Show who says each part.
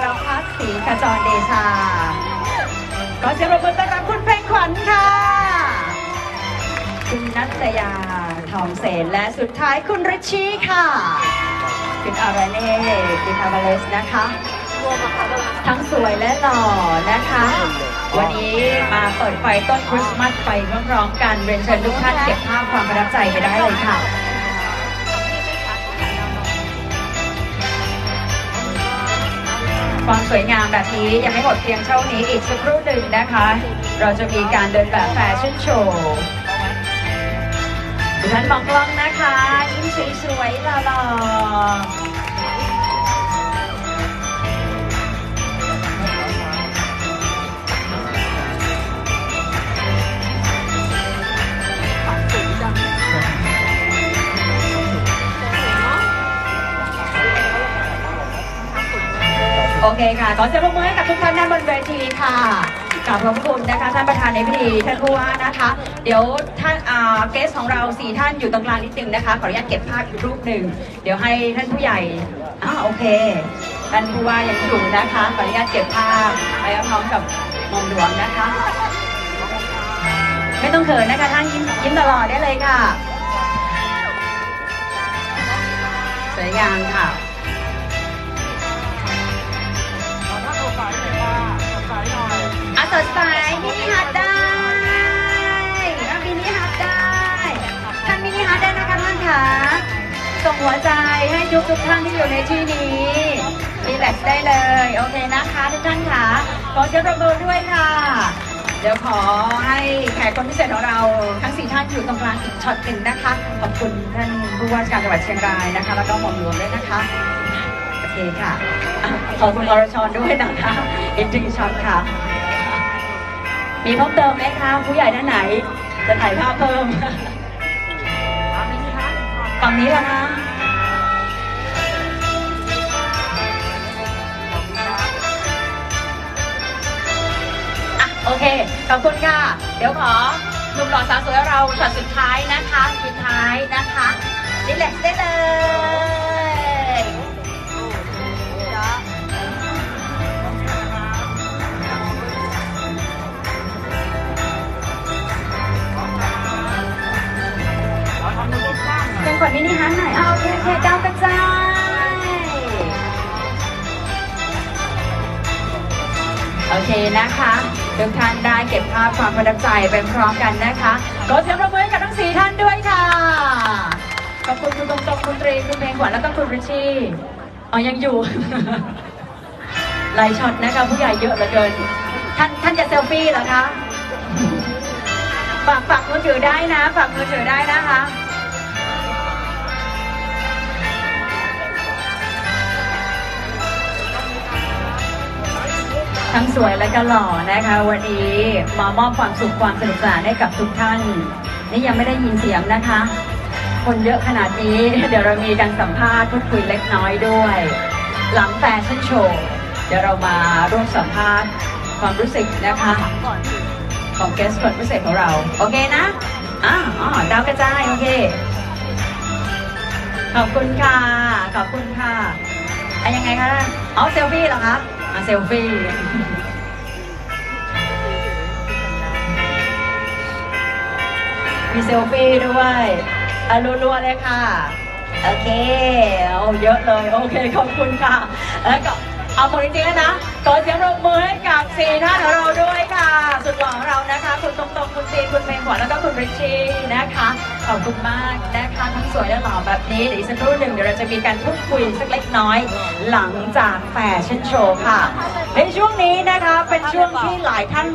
Speaker 1: รพัฒน์ศรีขจรเดชาก็จะรบมือต้อนรับคุณเพลงขวัญค่ะ คุณนัตยาทองเสนและสุดท้ายคุณริชี่ค่ะ คุณอาราเน่ดิคาบาเลสนะคะ ทั้งสวยและหล่อนะคะ วันนี้มาเปิดไฟต้นคริสต์มาสไปพร้อมๆกันเรียนเชิญทุกท่านเก็บภาพความประทับใจไปได้เลยค่ะ ความสวยงามแบบนี้ยังไม่หมดเพียงเท่านี้อีกสักครู่หนึ่งนะคะ เราจะมีการเดินแบบแฟชั่นโชว์ทุกท่านมองกล้องนะคะ ยิ้มสวยๆหล่อๆ โอเคค่ะ ขอเสียงปรบมือให้กับทุกท่านด้านบนเวทีค่ะกราบขอบคุณนะคะท่านประธานในพิธีท่านผู้ว่านะคะ เดี๋ยวท่านเกสของเราสี่ท่านอยู่ตรงกลางนิดนึงนะคะ ขออนุญาตเก็บภาพอีกรูปหนึ่ง เดี๋ยวให้ท่านผู้ใหญ่อ่าโอเค ท่านผู้ว่ายังอยู่นะคะ ขออนุญาตเก็บภาพไปพร้อมกับหมอมหลวงนะคะ ไม่ต้องเขินนะคะท่านยิ้มยิ้มตลอดได้เลยค่ะ สวยงามค่ะ สดใสมินิฮาร์ดได้อะมินิฮาร์ดได้ท่านมินิฮาร์ดได้นะคะท่านคะส่งหัวใจให้ทุกทุกท่านที่อยู่ในที่นี้รีแลกซ์ได้เลย โอเคนะคะทุกท่านค่ะขอเสียงปรบมือด้วยค่ะ เดี๋ยวขอให้แขกคนพิเศษของเราทั้งสี่ท่านอยู่ตรงกลางอีกช็อตหนึ่งนะคะ ขอบคุณท่านผู้ว่าการจังหวัดเชียงรายนะคะ แล้วก็หม่อมหลวงด้วยนะคะโอเคค่ะอะขอบคุณอรชรด้วยนะคะอีกหนึ่งช็อตค่ะ มีเพิ่มเติมไหมคะ ผู้ใหญ่ด้านไหน จะถ่ายภาพเพิ่มฝั่งนี้ละคะอะโอเค ขอบคุณค่ะ เดี๋ยวขอหนุ่มหล่อสาวสวยเราช็อตสุดท้ายนะคะ สุดท้ายนะคะรีแลกซ์ได้เลย มินิฮาร์ทหน่อยเอาเคเคดาวกระจายโอเคนะคะทุกท่านได้เก็บภาพความประทับใจไปพร้อมกันนะคะขอเสียงปรบมือให้กับทั้งสี่ท่านด้วยค่ะขอบคุณคุณตรงตรงคุณตรีคุณเพลงขวัญแล้วก็คุณริชชี่อ๋อยังอยู่หลายช็อตนะคะผู้ใหญ่เยอะเหลือเกินท่านท่านจะเซลฟี่เหรอคะฝากฝากมือถือได้นะ ฝากมือถือได้นะคะ ทั้งสวยและก็หล่อนะคะ วันนี้มามอบความสุขความสนุกสนานให้กับทุกท่าน นี่ยังไม่ได้ยินเสียงนะคะ คนเยอะขนาดนี้ เดี๋ยวเรามีการสัมภาษณ์พูดคุยเล็กน้อยด้วย หลังแฟชั่นโชว์เดี๋ยวเรามาร่วมสัมภาษณ์ความรู้สึกนะคะของเกสคนพิเศษของเรา โอเคนะอ่าอ๋อดาวกระจายโอเค ขอบคุณค่ะ ขอบคุณค่ะอะยังไงคะอ๋อเซลฟี่เหรอคะ อะเซลฟี่มีเซลฟี่ด้วยอะรัวๆเลยค่ะ โอเคเอาเยอะเลย โอเค ขอบคุณค่ะ แล้วก็เอาหมดจริงๆแล้วนะขอเสียงปรบมือให้กับสี่ท่านของเราด้วยค่ะ สุดหล่อของเรานะคะ คุณตรงๆ คุณตีคุณเพลงขวัญแล้วก็คุณริชชี่ อบคุณมากนะคะทั้งสวยและหล่อแบบนี้เดี๋ยวอีกสักครู่หนึ่งเดี๋ยวเราจะมีการพูดคุยสักเล็กน้อย หลังจากแฟชั่นโชว์ค่ะ ในช่วงนี้นะคะเป็นช่วงที่หลายท่าน